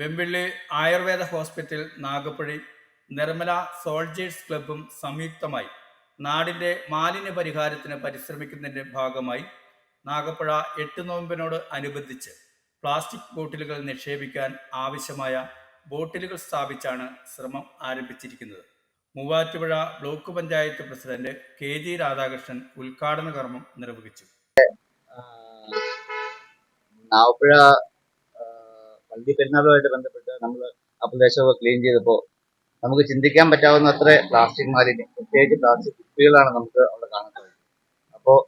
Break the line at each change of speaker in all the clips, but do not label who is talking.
Vembilly Ayurveda hospital Nagappuzhi Nirmala soldiers ക്ലബും സംയുക്തമായി നാടിന്റെ മാലിന്യ പരിഹാരത്തിന് പരിശ്രമിക്കുന്നതിന്റെ ഭാഗമായി നാഗപ്പുഴ എട്ട് നോമ്പിനോട് അനുബന്ധിച്ച് പ്ലാസ്റ്റിക് ബോട്ടിലുകൾ നിക്ഷേപിക്കാൻ ആവശ്യമായ ബോട്ടിലുകൾ സ്ഥാപിച്ചാണ് ശ്രമം ആരംഭിച്ചിരിക്കുന്നത്. Muvattupuzha block panchayat president K G Radhakrishnan ഉദ്ഘാടന കർമ്മം നിർവഹിച്ചു
നാവപ്പുഴ പള്ളി പെരുന്നാളുമായിട്ട് ബന്ധപ്പെട്ട് നമ്മൾ ആ പ്രദേശമൊക്കെ ക്ലീൻ ചെയ്തപ്പോൾ നമുക്ക് ചിന്തിക്കാൻ പറ്റാവുന്ന അത്ര പ്ലാസ്റ്റിക് മാലിന്യം പ്രത്യേകിച്ച് പ്ലാസ്റ്റിക് കുപ്പികളാണ് നമുക്ക് അവിടെ കാണാൻ സാധിക്കുന്നത്. അപ്പോൾ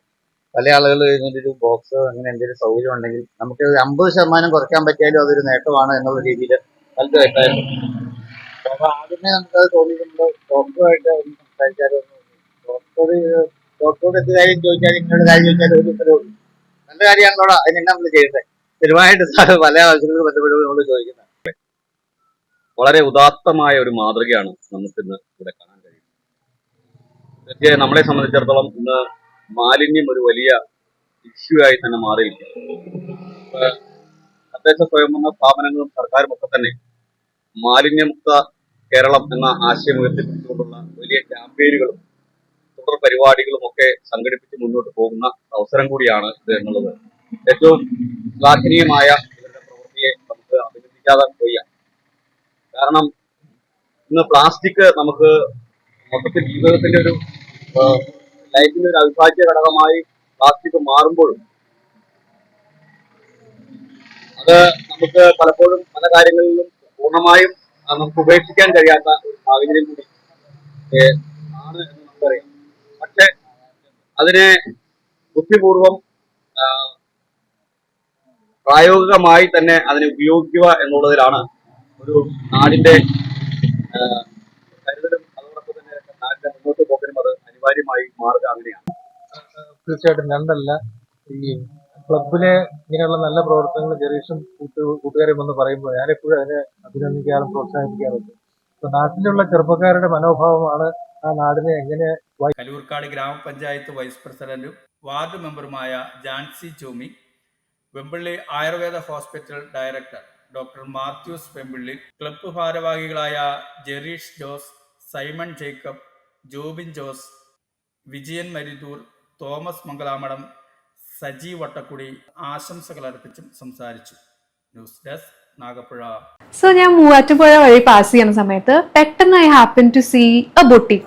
പല ആളുകൾ ഇതിന്റെ ഒരു ബോക്സ് അങ്ങനെ എന്തെങ്കിലും സൗകര്യം ഉണ്ടെങ്കിൽ നമുക്ക് അമ്പത് ശതമാനം കുറയ്ക്കാൻ പറ്റിയാലും അതൊരു നേട്ടമാണ് എന്നുള്ള രീതിയിൽ പലരും അഭിപ്രായം. അപ്പോൾ ആദ്യമേ നമുക്കത് തോന്നി നമ്മൾ ഡോക്ടറുമായിട്ട് ഒന്ന് സംസാരിച്ചാലോ? ഡോക്ടറോട് ഡോക്ടറോട് എന്ത് കാര്യം ചോദിച്ചാലും ഇങ്ങനൊരു കാര്യം ചോദിച്ചാലും ഒരു ഉത്തരവുള്ളൂ നല്ല കാര്യമാണല്ലോടാ അതിനെന്നാ നമ്മൾ ചെയ്യേണ്ടത് സ്ഥിരമായിട്ട് സാറ് പല ആവശ്യങ്ങൾക്ക് ബന്ധപ്പെട്ട് നമ്മൾ ചോദിക്കുന്നത്.
വളരെ ഉദാത്തമായ ഒരു മാതൃകയാണ് നമുക്കിന്ന് ഇവിടെ കാണാൻ കഴിയുന്നത്. തീർച്ചയായും നമ്മളെ സംബന്ധിച്ചിടത്തോളം ഇന്ന് മാലിന്യം ഒരു വലിയ ഇഷ്യൂ ആയി തന്നെ മാറിയിരിക്കുന്നു. തദ്ദേശ സ്വയംഭരണ സ്ഥാപനങ്ങളും സർക്കാരും ഒക്കെ തന്നെ മാലിന്യമുക്ത കേരളം എന്ന ആശയം ഉയർത്തിപ്പിടിച്ചുകൊണ്ടുള്ള വലിയ ക്യാമ്പയിനുകളും തുടർ പരിപാടികളും ഒക്കെ സംഘടിപ്പിച്ച് മുന്നോട്ട് പോകുന്ന അവസരം കൂടിയാണ് ഇത് എന്നുള്ളത്. ഏറ്റവും ശ്ലാഘനീയമായ ഇവരുടെ പ്രവൃത്തിയെ നമുക്ക് അഭിനന്ദിക്കാതെ വയ്യ. കാരണം ഇന്ന് പ്ലാസ്റ്റിക് നമുക്ക് മൊത്തത്തിൽ ജീവിതത്തിന്റെ ഒരു ലൈഫിന്റെ ഒരു അവിഭാജ്യ ഘടകമായി പ്ലാസ്റ്റിക് മാറുമ്പോഴും അത് നമുക്ക് പലപ്പോഴും പല കാര്യങ്ങളിലും പൂർണമായും നമുക്ക് ഉപേക്ഷിക്കാൻ കഴിയാത്ത ഒരു സാഹചര്യം കൂടി ആണ് എന്ന് നമുക്കറിയാം പക്ഷെ അതിനെ ബുദ്ധിപൂർവം പ്രായോഗികമായി തന്നെ അതിനെ ഉപയോഗിക്കുക എന്നുള്ളതിലാണ് ഒരു നാടിന്റെ കരുതലും അതോടൊപ്പം തന്നെ നാടിന്റെ മുന്നോട്ട് പോക്കലും അത് അനിവാര്യമായി മാറുക അങ്ങനെയാണ്.
തീർച്ചയായിട്ടും രണ്ടല്ല. ഈ ക്ലബിലെ ഇങ്ങനെയുള്ള നല്ല പ്രവർത്തനങ്ങൾ ജെറീഷും കൂട്ടു കൂട്ടുകാരും എന്ന് പറയുമ്പോൾ ഞാനെപ്പോഴും അതിനെ അഭിനന്ദിക്കാറും പ്രോത്സാഹിപ്പിക്കാറുണ്ട്. അപ്പൊ നാട്ടിലുള്ള ചെറുപ്പക്കാരുടെ മനോഭാവമാണ് ആ നാടിനെ എങ്ങനെ
കലൂർക്കാട് ഗ്രാമപഞ്ചായത്ത് വൈസ് പ്രസിഡന്റും ward മെമ്പറുമായ Jancy Chomi Vembilly Ayurveda hospital director doctor Mathews Vembilly club ഭാരവാഹികളായ ജെറീഷ് ജോസ് സൈമൺ ജേക്കബ് ജോബിൻ ജോസ് വിജയൻ മരിദൂർ തോമസ് മംഗലാമഠം സജി വട്ടക്കുടി ആശംസകൾ അർപ്പിച്ചും സംസാരിച്ചു. News desk Nagappuzha.
സോ ഞാൻ മൂവാറ്റുപുഴ വഴി പാസ് ചെയ്യുന്ന സമയത്ത് പെട്ടെന്ന് I happen to see a ബൊട്ടി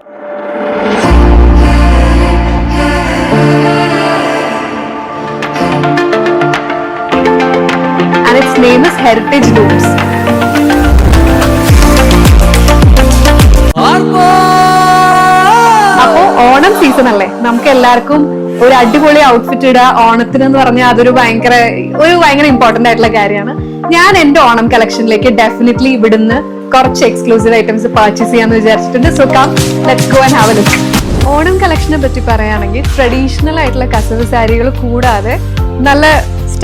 name is Heritage Looms. അപ്പോ ഓണം സീസൺ അല്ലേ? നമുക്ക് എല്ലാവർക്കും ഒരു അടിപൊളി ഔട്ട്ഫിറ്റ് ഇടുക ഓണത്തിന് എന്ന് പറഞ്ഞാൽ അതൊരു ഭയങ്കര ഒരു ഭയങ്കര ഇമ്പോർട്ടന്റ് ആയിട്ടുള്ള കാര്യമാണ്. ഞാൻ എന്റെ ഓണം കളക്ഷനിലേക്ക് ഡെഫിനറ്റ്ലി ഇവിടുന്ന് കുറച്ച് എക്സ്ക്ലൂസീവ് ഐറ്റംസ് പർച്ചേസ് ചെയ്യാന്ന് വിചാരിച്ചിട്ടുണ്ട്. So come let's go and have a look Onam കളക്ഷനെ പറ്റി പറയുകയാണെങ്കിൽ ട്രഡീഷണൽ ആയിട്ടുള്ള കസവ് സാരികൾ കൂടാതെ നല്ല